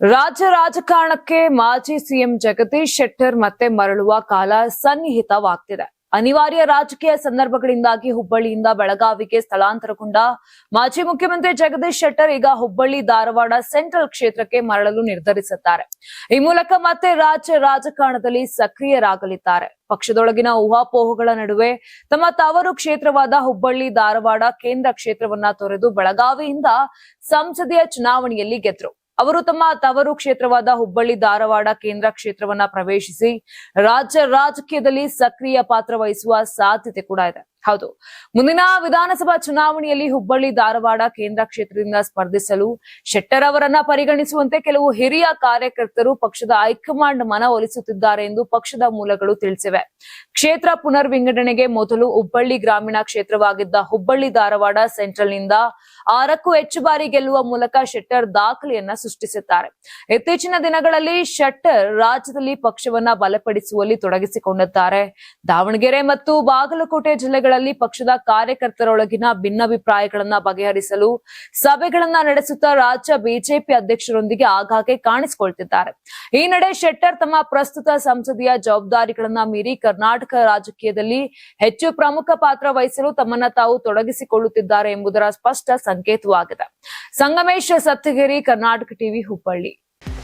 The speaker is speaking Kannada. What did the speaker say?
ರಾಜ್ಯ ರಾಜಕಾರಣಕ್ಕೆ ಮಾಜಿ ಸಿಎಂ ಜಗದೀಶ್ ಶೆಟ್ಟರ್ ಮತ್ತೆ ಮರಳುವ ಕಾಲ ಸನ್ನಿಹಿತವಾಗ್ತಿದೆ. ಅನಿವಾರ್ಯ ರಾಜಕೀಯ ಸಂದರ್ಭಗಳಿಂದಾಗಿ ಹುಬ್ಬಳ್ಳಿಯಿಂದ ಬೆಳಗಾವಿಗೆ ಸ್ಥಳಾಂತರಗೊಂಡ ಮಾಜಿ ಮುಖ್ಯಮಂತ್ರಿ ಜಗದೀಶ್ ಶೆಟ್ಟರ್ ಈಗ ಹುಬ್ಬಳ್ಳಿ, ಧಾರವಾಡ, ಸೆಂಟ್ರಲ್ ಕ್ಷೇತ್ರಕ್ಕೆ ಮರಳಲು ನಿರ್ಧರಿಸುತ್ತಾರೆ ಈ ಮೂಲಕ ಮತ್ತೆ ರಾಜ್ಯ ರಾಜಕಾರಣದಲ್ಲಿ ಸಕ್ರಿಯರಾಗಲಿದ್ದಾರೆ. ಪಕ್ಷದೊಳಗಿನ ಊಹಾಪೋಹಗಳ ನಡುವೆ ತಮ್ಮ ತವರು ಕ್ಷೇತ್ರವಾದ ಹುಬ್ಬಳ್ಳಿ, ಧಾರವಾಡ ಕೇಂದ್ರ ಕ್ಷೇತ್ರವನ್ನ ತೊರೆದು ಬೆಳಗಾವಿಯಿಂದ ಸಂಸದೀಯ ಚುನಾವಣೆಯಲ್ಲಿ ಗೆದ್ರು. ಅವರು ತಮ್ಮ ತವರು ಕ್ಷೇತ್ರವಾದ ಹುಬ್ಬಳ್ಳಿ ಧಾರವಾಡ ಕೇಂದ್ರ ಕ್ಷೇತ್ರವನ್ನ ಪ್ರವೇಶಿಸಿ ರಾಜ್ಯ ರಾಜಕೀಯದಲ್ಲಿ ಸಕ್ರಿಯ ಪಾತ್ರ ವಹಿಸುವ ಸಾಧ್ಯತೆ ಕೂಡ ಇದೆ. ಹೌದು. ಮುಂದಿನ ವಿಧಾನಸಭಾ ಚುನಾವಣೆಯಲ್ಲಿ ಹುಬ್ಬಳ್ಳಿ, ಧಾರವಾಡ ಕೇಂದ್ರ ಕ್ಷೇತ್ರದಿಂದ ಸ್ಪರ್ಧಿಸಲು ಶೆಟ್ಟರ್ ಅವರನ್ನ ಪರಿಗಣಿಸುವಂತೆ ಕೆಲವು ಹಿರಿಯ ಕಾರ್ಯಕರ್ತರು ಪಕ್ಷದ ಹೈಕಮಾಂಡ್ ಮನವೊಲಿಸುತ್ತಿದ್ದಾರೆ ಎಂದು ಪಕ್ಷದ ಮೂಲಗಳು ತಿಳಿಸಿವೆ. ಕ್ಷೇತ್ರ ಪುನರ್ ವಿಂಗಡಣೆಗೆ ಮೊದಲು ಹುಬ್ಬಳ್ಳಿ ಗ್ರಾಮೀಣ ಕ್ಷೇತ್ರವಾಗಿದ್ದ ಹುಬ್ಬಳ್ಳಿ, ಧಾರವಾಡ ಸೆಂಟ್ರಲ್ನಿಂದ ಆರಕ್ಕೂ ಹೆಚ್ಚು ಬಾರಿ ಗೆಲ್ಲುವ ಮೂಲಕ ಶೆಟ್ಟರ್ ದಾಖಲೆಯನ್ನ ಸೃಷ್ಟಿಸುತ್ತಾರೆ ಇತ್ತೀಚಿನ ದಿನಗಳಲ್ಲಿ ಶೆಟ್ಟರ್ ರಾಜ್ಯದಲ್ಲಿ ಪಕ್ಷವನ್ನ ಬಲಪಡಿಸುವಲ್ಲಿ ತೊಡಗಿಸಿಕೊಂಡಿದ್ದಾರೆ. ದಾವಣಗೆರೆ ಮತ್ತು ಬಾಗಲಕೋಟೆ ಜಿಲ್ಲೆಗಳಲ್ಲಿ ಪಕ್ಷದ ಕಾರ್ಯಕರ್ತರೊಳಗಿನ ಭಿನ್ನಾಭಿಪ್ರಾಯಗಳನ್ನ ಬಗೆಹರಿಸಲು ಸಭೆಗಳನ್ನ ನಡೆಸುತ್ತಾ ರಾಜ್ಯ ಬಿಜೆಪಿ ಅಧ್ಯಕ್ಷರೊಂದಿಗೆ ಆಗಾಗ್ಗೆ ಕಾಣಿಸಿಕೊಳ್ತಿದ್ದಾರೆ. ಈ ನಡೆ ಶೆಟ್ಟರ್ ತಮ್ಮ ಪ್ರಸ್ತುತ ಸಂಸದೀಯ ಜವಾಬ್ದಾರಿಗಳನ್ನ ಮೀರಿ ಕರ್ನಾಟಕ ರಾಜಕೀಯದಲ್ಲಿ ಹೆಚ್ಚು ಪ್ರಮುಖ ಪಾತ್ರ ವಹಿಸಲು ತಮ್ಮನ್ನ ತಾವು ತೊಡಗಿಸಿಕೊಳ್ಳುತ್ತಿದ್ದಾರೆ ಎಂಬುದರ ಸ್ಪಷ್ಟ ಸಂಕೇತವಾಗಿದೆ. ಸಂಗಮೇಶ್ ಸತ್ತಗಿರಿ, ಕರ್ನಾಟಕ ಟಿವಿ ಹುಬ್ಬಳ್ಳಿ.